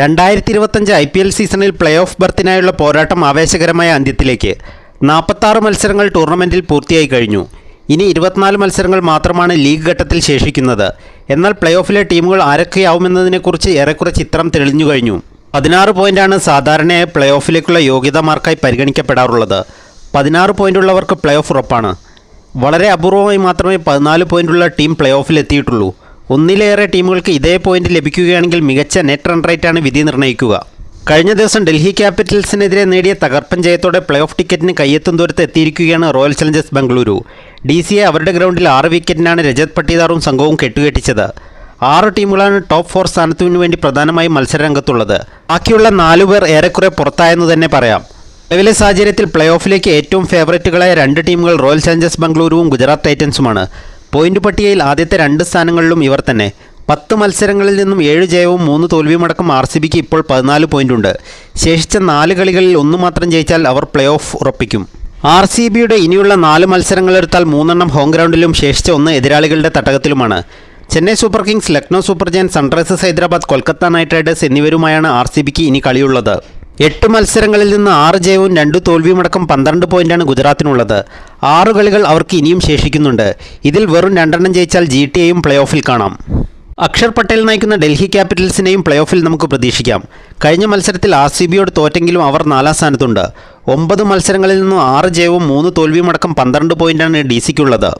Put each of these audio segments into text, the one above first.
രണ്ടായിരത്തി ഇരുപത്തഞ്ച് I P L സീസണിൽ പ്ലേ ഓഫ് ബർത്തിനായുള്ള പോരാട്ടം ആവേശകരമായ അന്ത്യത്തിലേക്ക് നാൽപ്പത്താറ് മത്സരങ്ങൾ ടൂർണമെന്റിൽ പൂർത്തിയായി കഴിഞ്ഞു. ഇനി ഇരുപത്തിനാല് മത്സരങ്ങൾ മാത്രമാണ് ലീഗ് ഘട്ടത്തിൽ ശേഷിക്കുന്നത്. എന്നാൽ പ്ലേ ഓഫിലെ ടീമുകൾ ആരൊക്കെയാവുമെന്നതിനെക്കുറിച്ച് ഏറെക്കുറെ ചിത്രം തെളിഞ്ഞു കഴിഞ്ഞു. പതിനാറ് പോയിന്റാണ് സാധാരണയായി പ്ലേ ഓഫിലേക്കുള്ള യോഗ്യതാ മാർക്കായി പരിഗണിക്കപ്പെടാറുള്ളത്. പതിനാറ് പോയിന്റുള്ളവർക്ക് പ്ലേ ഓഫ് ഉറപ്പാണ്. വളരെ അപൂർവമായി മാത്രമേ പതിനാല് പോയിന്റുള്ള ടീം പ്ലേ ഓഫിൽ എത്തിയിട്ടുള്ളൂ. ഒന്നിലേറെ ടീമുകൾക്ക് ഇതേ പോയിന്റ് ലഭിക്കുകയാണെങ്കിൽ മികച്ച നെറ്റ് റൺ റേറ്റാണ് വിധി നിർണയിക്കുക. കഴിഞ്ഞ ദിവസം ഡൽഹി ക്യാപിറ്റൽസിനെതിരെ നേടിയ തകർപ്പൻ ജയത്തോടെ പ്ലേ ഓഫ് ടിക്കറ്റിന് കയ്യെത്തും ദൂരത്ത് എത്തിയിരിക്കുകയാണ് റോയൽ ചലഞ്ചേഴ്സ് ബംഗളൂരു ഡി സിയെ അവരുടെ ഗ്രൗണ്ടിൽ ആറ് വിക്കറ്റിനാണ് രജത് പട്ടിദാറും സംഘവും കെട്ടുകെട്ടിച്ചത്. ആറ് ടീമുകളാണ് ടോപ്പ് ഫോർ സ്ഥാനത്തിനു വേണ്ടി പ്രധാനമായും മത്സരരംഗത്തുള്ളത്. ബാക്കിയുള്ള നാലു പേർ ഏറെക്കുറെ പുറത്തായെന്ന് തന്നെ പറയാം. നിലവിലെ സാഹചര്യത്തിൽ പ്ലേ ഓഫിലേക്ക് ഏറ്റവും ഫേവറേറ്റുകളായ രണ്ട് ടീമുകൾ റോയൽ ചലഞ്ചേഴ്സ് ബംഗളൂരുവും ഗുജറാത്ത് ടൈറ്റൻസുമാണ് പോയിന്റ് പട്ടികയിൽ ആദ്യത്തെ രണ്ട് സ്ഥാനങ്ങളിലും ഇവർ തന്നെ. പത്ത് മത്സരങ്ങളിൽ നിന്നും ഏഴ് ജയവും മൂന്ന് തോൽവിയുമടക്കം ആർ സി ബിക്ക് ഇപ്പോൾ പതിനാല് പോയിന്റുണ്ട്. ശേഷിച്ച നാല് കളികളിൽ ഒന്ന് മാത്രം ജയിച്ചാൽ അവർ പ്ലേ ഓഫ് ഉറപ്പിക്കും. ആർ സി ബിയുടെ ഇനിയുള്ള നാല് മത്സരങ്ങളെടുത്താൽ മൂന്നെണ്ണം ഹോം ഗ്രൗണ്ടിലും ശേഷിച്ച ഒന്ന് എതിരാളികളുടെ തട്ടകത്തിലുമാണ്. Chennai super kings Lucknow super giants sunrisers Hyderabad Kolkata knight riders എന്നിവരുമായാണ് R C ബിക്ക് ഇനി കളിയുള്ളത്. എട്ട് മത്സരങ്ങളിൽ നിന്ന് ആറ് ജയവും രണ്ട് തോൽവിയുമടക്കം പന്ത്രണ്ട് പോയിന്റാണ് ഗുജറാത്തിനുള്ളത്. ആറ് കളികൾ അവർക്ക് ഇനിയും ശേഷിക്കുന്നുണ്ട്. ഇതിൽ വെറും രണ്ടെണ്ണം ജയിച്ചാൽ ജി ടി എയും പ്ലേ ഓഫിൽ കാണാം. അക്ഷർ പട്ടേൽ നയിക്കുന്ന ഡൽഹി ക്യാപിറ്റൽസിനെയും പ്ലേ ഓഫിൽ നമുക്ക് പ്രതീക്ഷിക്കാം. കഴിഞ്ഞ മത്സരത്തിൽ ആർ സി ബിയോട് തോറ്റെങ്കിലും അവർ നാലാം സ്ഥാനത്തുണ്ട്. ഒമ്പത് മത്സരങ്ങളിൽ നിന്നും ആറ് ജയവും മൂന്ന് തോൽവിയുമടക്കം പന്ത്രണ്ട് പോയിന്റാണ് ഡി സിക്കുള്ളത്.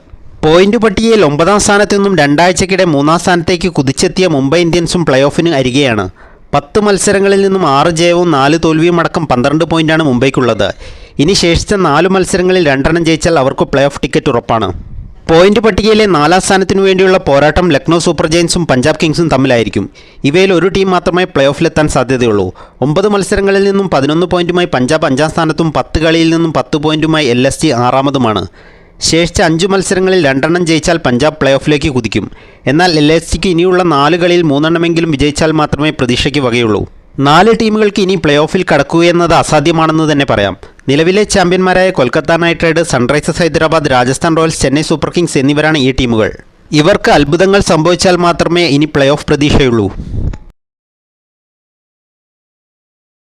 പോയിന്റ് പട്ടികയിൽ ഒമ്പതാം സ്ഥാനത്തു നിന്നും രണ്ടാഴ്ചക്കിടെ മൂന്നാം സ്ഥാനത്തേക്ക് കുതിച്ചെത്തിയ മുംബൈ ഇന്ത്യൻസും പ്ലേ ഓഫിന് അരികെയാണ്. പത്ത് മത്സരങ്ങളിൽ നിന്നും ആറ് ജയവും നാല് തോൽവിയും അടക്കം പന്ത്രണ്ട് പോയിന്റാണ് മുംബൈക്കുള്ളത്. ഇനി ശേഷിച്ച നാല് മത്സരങ്ങളിൽ രണ്ടെണ്ണം ജയിച്ചാൽ അവർക്ക് പ്ലേ ഓഫ് ടിക്കറ്റ് ഉറപ്പാണ്. പോയിന്റ് പട്ടികയിലെ നാലാം സ്ഥാനത്തിനു വേണ്ടിയുള്ള പോരാട്ടം ലക്നൗ സൂപ്പർ ജയൻസും പഞ്ചാബ് കിങ്സും തമ്മിലായിരിക്കും. ഇവയിൽ ഒരു ടീം മാത്രമേ പ്ലേ ഓഫിലെത്താൻ സാധ്യതയുള്ളൂ. ഒമ്പത് മത്സരങ്ങളിൽ നിന്നും പതിനൊന്ന് പോയിന്റുമായി പഞ്ചാബ് അഞ്ചാം സ്ഥാനത്തും പത്ത് കളിയിൽ നിന്നും പത്ത് പോയിന്റുമായി എൽ എസ് ജി ആറാമതുമാണ്. ശേഷിച്ച അഞ്ച് മത്സരങ്ങളിൽ രണ്ടെണ്ണം ജയിച്ചാൽ പഞ്ചാബ് പ്ലേ ഓഫിലേക്ക് കുതിക്കും. എന്നാൽ എൽ എസ് സിക്ക് ഇനിയുള്ള നാല് കളിയിൽ മൂന്നെണ്ണമെങ്കിലും വിജയിച്ചാൽ മാത്രമേ പ്രതീക്ഷയ്ക്ക് വകയുള്ളൂ. നാല് ടീമുകൾക്ക് ഇനി പ്ലേ ഓഫിൽ കടക്കുകയെന്നത് അസാധ്യമാണെന്ന് തന്നെ പറയാം. നിലവിലെ ചാമ്പ്യന്മാരായ Kolkata knight riders sunrisers Hyderabad Rajasthan royals Chennai super kings എന്നിവരാണ് ഈ ടീമുകൾ. ഇവർക്ക് അത്ഭുതങ്ങൾ സംഭവിച്ചാൽ മാത്രമേ ഇനി പ്ലേ ഓഫ് പ്രതീക്ഷയുള്ളൂ.